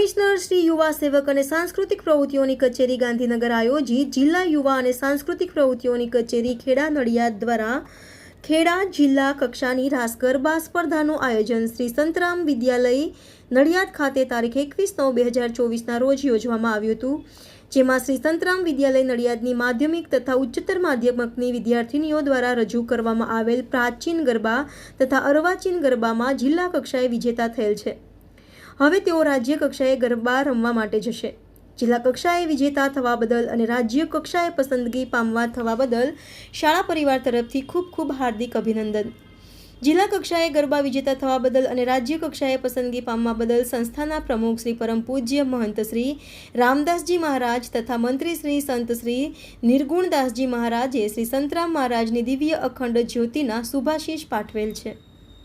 યુવા સેવક અને સાંસ્કૃતિક પ્રવૃત્તિઓની કચેરી ગાંધીનગર આયોજિત જિલ્લા યુવા અને સાંસ્કૃતિક પ્રવૃત્તિઓની કચેરી ખેડા નડિયાદ દ્વારા ખેડા જિલ્લા કક્ષાની રાસ ગરબા સ્પર્ધાનું આયોજન શ્રી સંતરામ વિદ્યાલય નડિયાદ ખાતે તારીખ એકવીસ નવ બે હજાર ચોવીસના રોજ યોજવામાં આવ્યું હતું, જેમાં શ્રી સંતરામ વિદ્યાલય નડિયાદની માધ્યમિક તથા ઉચ્ચતર માધ્યમિકની વિદ્યાર્થીનીઓ દ્વારા રજૂ કરવામાં આવેલ પ્રાચીન ગરબા તથા અર્વાચીન ગરબામાં જિલ્લા કક્ષાએ વિજેતા થયેલ છે. હવે તેઓ રાજ્ય કક્ષાએ ગરબા રમવા માટે જશે. જિલ્લા કક્ષાએ વિજેતા થવા બદલ અને રાજ્ય કક્ષાએ પસંદગી પામવા થવા બદલ શાળા પરિવાર તરફથી ખૂબ ખૂબ હાર્દિક અભિનંદન. જિલ્લા કક્ષાએ ગરબા વિજેતા થવા બદલ અને રાજ્ય કક્ષાએ પસંદગી પામવા બદલ સંસ્થાના પ્રમુખ શ્રી પરમ પૂજ્ય મહંત શ્રી રામદાસજી મહારાજ તથા મંત્રી શ્રી સંત શ્રી નિર્ગુણદાસજી મહારાજે શ્રી સંતરામ મહારાજની દિવ્ય અખંડ જ્યોતિના શુભાશીષ પાઠવેલ છે.